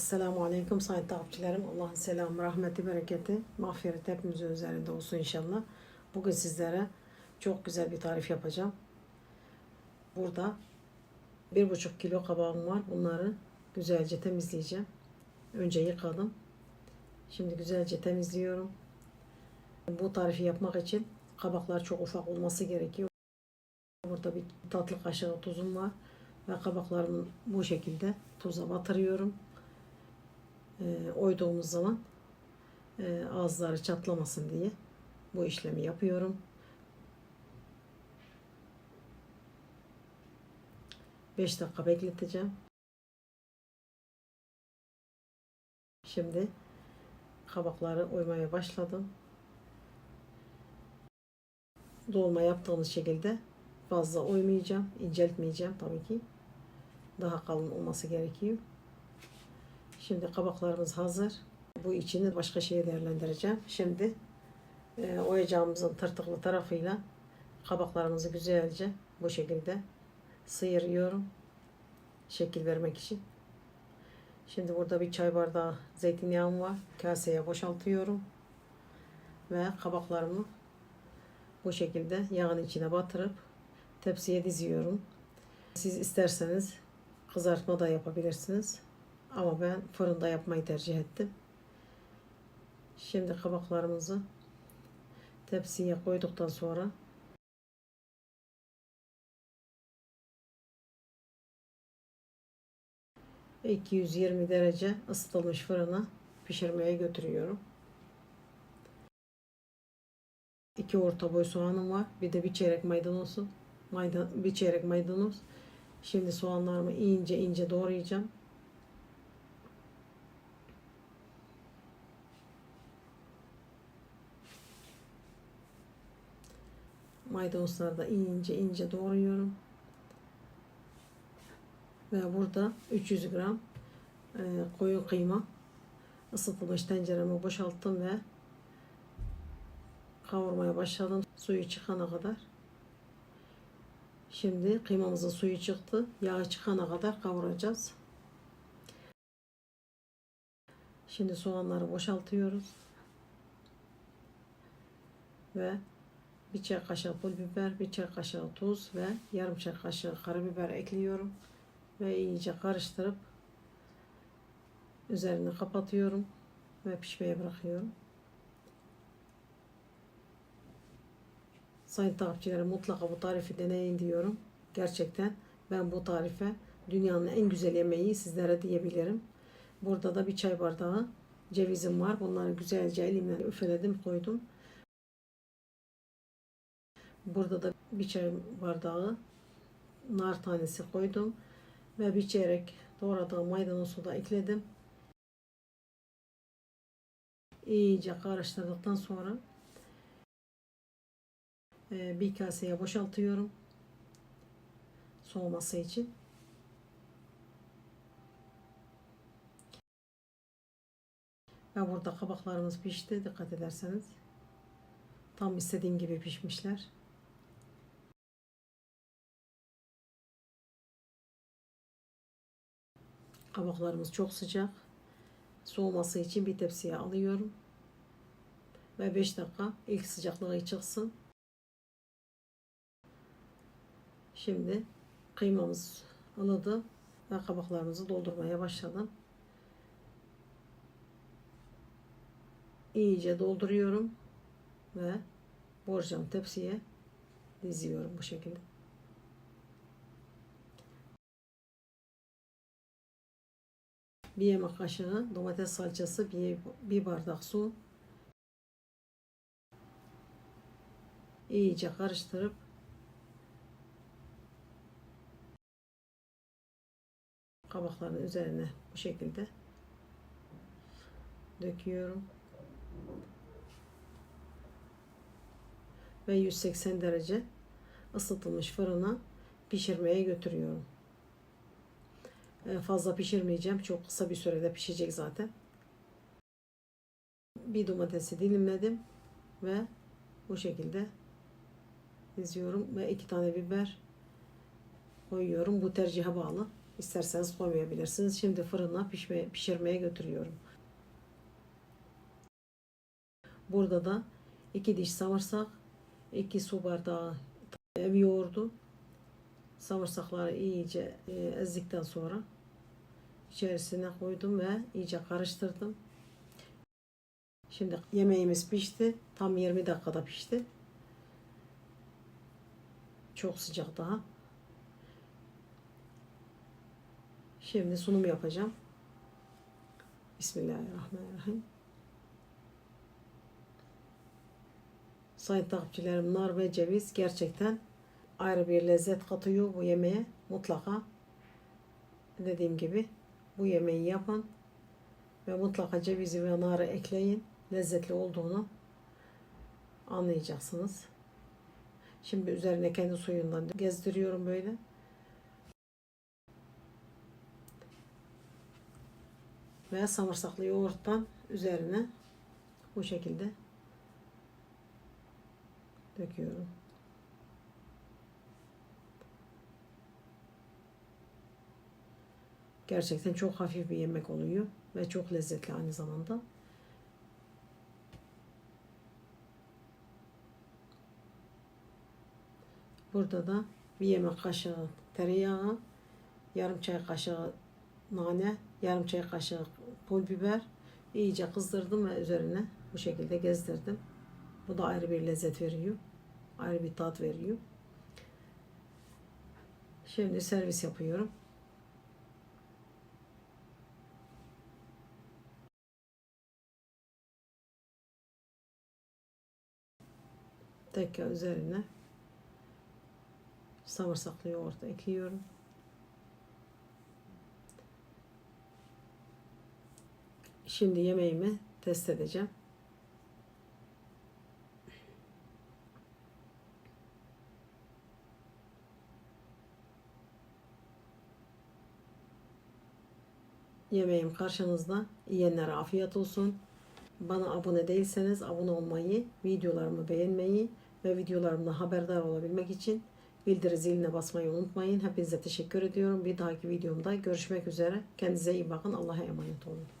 Esselamu Aleyküm sayın takipçilerim. Allah'ın selamı, rahmeti, bereketi, mağfireti hepimizin üzerinde olsun inşallah. Bugün sizlere çok güzel bir tarif yapacağım. Burada bir buçuk kilo kabağım var. Bunları güzelce temizleyeceğim. Önce yıkadım. Şimdi güzelce temizliyorum. Bu tarifi yapmak için kabaklar çok ufak olması gerekiyor. Burada bir tatlı kaşığı tuzum var ve kabaklarımı bu şekilde tuza batırıyorum. E, oyduğumuz zaman e, ağızları çatlamasın diye bu işlemi yapıyorum. Beş dakika bekleteceğim. Şimdi kabakları oymaya başladım. Dolma yaptığımız şekilde fazla oymayacağım, inceltmeyeceğim tabii ki. Daha kalın olması gerekiyor. Şimdi kabaklarımız hazır. Bu içini başka şeye değerlendireceğim. Şimdi e, oyacağımızın tırtıklı tarafıyla kabaklarımızı güzelce bu şekilde sıyırıyorum. Şekil vermek için. Şimdi burada bir çay bardağı zeytinyağım var. Kaseye boşaltıyorum. Ve kabaklarımı bu şekilde yağın içine batırıp tepsiye diziyorum. Siz isterseniz kızartma da yapabilirsiniz. Ama ben fırında yapmayı tercih ettim. Şimdi kabaklarımızı tepsiye koyduktan sonra ...220 derece ısıtılmış fırına pişirmeye götürüyorum. İki orta boy soğanım var. Bir de bir çeyrek maydanozum. Maydan, bir çeyrek maydanoz. Şimdi soğanlarımı ince ince doğrayacağım. Maydanozları da ince ince doğruyorum. Ve burada 300 gram e, koyu kıyma ısıtılmış tencereme boşalttım ve kavurmaya başladım suyu çıkana kadar. Şimdi kıymamızın suyu çıktı. Yağı çıkana kadar kavuracağız. Şimdi soğanları boşaltıyoruz. Ve bir çay kaşığı pul biber, bir çay kaşığı tuz ve yarım çay kaşığı karabiber ekliyorum. Ve iyice karıştırıp üzerini kapatıyorum ve pişmeye bırakıyorum. Sayın takipçilerim mutlaka bu tarifi deneyin diyorum. Gerçekten ben bu tarife dünyanın en güzel yemeği sizlere diyebilirim. Burada da bir çay bardağı cevizim var. Bunları güzelce elimle üfeledim koydum. Burada da bir çay bardağı nar tanesi koydum. Ve bir çeyrek doğradığım maydanozu da ekledim. İyice karıştırdıktan sonra e, bir kaseye boşaltıyorum. Soğuması için. Ve burada kabaklarımız pişti. Dikkat ederseniz. Tam istediğim gibi pişmişler. Kabaklarımız çok sıcak. Soğuması için bir tepsiye alıyorum. Ve 5 dakika ilk sıcaklığı çıksın. Şimdi kıymamız ılıdı ve kabaklarımızı doldurmaya başladım. İyice dolduruyorum ve borcam tepsiye diziyorum bu şekilde. Bir yemek kaşığı domates salçası, bir, bir bardak su. İyice karıştırıp kabakların üzerine bu şekilde döküyorum. Ve 180 derece ısıtılmış fırına pişirmeye götürüyorum. Fazla pişirmeyeceğim. Çok kısa bir sürede pişecek zaten. Bir domatesi dilimledim ve bu şekilde diziyorum ve iki tane biber koyuyorum. Bu tercihe bağlı. İsterseniz koymayabilirsiniz. Şimdi fırına pişmeye, pişirmeye götürüyorum. Burada da iki diş samırsak, iki su bardağı ev yoğurdu. Samırsakları iyice ezdikten sonra içerisine koydum ve iyice karıştırdım. Şimdi yemeğimiz pişti. Tam 20 dakikada pişti. Çok sıcak daha. Şimdi sunum yapacağım. Bismillahirrahmanirrahim. Sayın takipçilerim nar ve ceviz gerçekten ayrı bir lezzet katıyor bu yemeğe. Mutlaka dediğim gibi bu yemeği yapın ve mutlaka cevizi ve narı ekleyin. Lezzetli olduğunu anlayacaksınız. Şimdi üzerine kendi suyundan gezdiriyorum böyle. Ve samırsaklı yoğurttan üzerine bu şekilde döküyorum. Gerçekten çok hafif bir yemek oluyor ve çok lezzetli aynı zamanda. Burada da bir yemek kaşığı tereyağı, yarım çay kaşığı nane, yarım çay kaşığı pul biber iyice kızdırdım ve üzerine bu şekilde gezdirdim. Bu da ayrı bir lezzet veriyor. Ayrı bir tat veriyor. Şimdi servis yapıyorum. Tekrar üzerine samırsaklı yoğurt ekliyorum. Şimdi yemeğimi test edeceğim. Yemeğim karşınızda. Yiyenlere afiyet olsun. Bana abone değilseniz abone olmayı, videolarımı beğenmeyi ve videolarımdan haberdar olabilmek için bildiri ziline basmayı unutmayın. Hepinize teşekkür ediyorum. Bir dahaki videomda görüşmek üzere. Kendinize iyi bakın. Allah'a emanet olun.